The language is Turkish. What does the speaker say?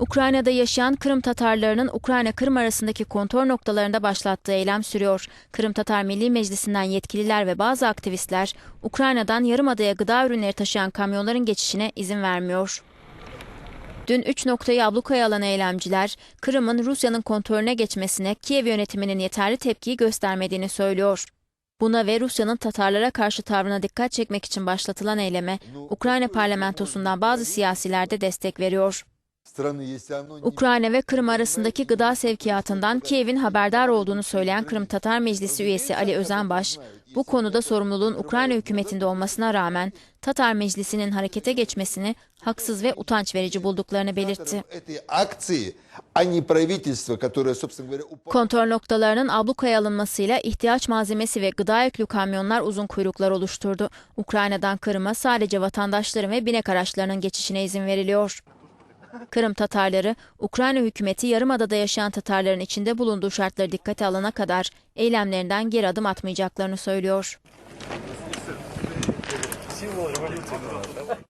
Ukrayna'da yaşayan Kırım Tatarlarının Ukrayna-Kırım arasındaki kontrol noktalarında başlattığı eylem sürüyor. Kırım Tatar Milli Meclisi'nden yetkililer ve bazı aktivistler Ukrayna'dan Yarımada'ya gıda ürünleri taşıyan kamyonların geçişine izin vermiyor. Dün 3 noktayı ablukaya alan eylemciler, Kırım'ın Rusya'nın kontrolüne geçmesine Kiev yönetiminin yeterli tepkiyi göstermediğini söylüyor. Buna ve Rusya'nın Tatarlara karşı tavrına dikkat çekmek için başlatılan eyleme Ukrayna parlamentosundan bazı siyasiler de destek veriyor. Ukrayna ve Kırım arasındaki gıda sevkiyatından Kiev'in haberdar olduğunu söyleyen Kırım Tatar Meclisi üyesi Ali Özenbaş, bu konuda sorumluluğun Ukrayna hükümetinde olmasına rağmen Tatar Meclisi'nin harekete geçmesini haksız ve utanç verici bulduklarını belirtti. Kontrol noktalarının ablukaya alınmasıyla ihtiyaç malzemesi ve gıda yüklü kamyonlar uzun kuyruklar oluşturdu. Ukrayna'dan Kırım'a sadece vatandaşların ve binek araçlarının geçişine izin veriliyor. Kırım Tatarları, Ukrayna hükümeti Yarımada'da yaşayan Tatarların içinde bulunduğu şartları dikkate alana kadar eylemlerinden geri adım atmayacaklarını söylüyor.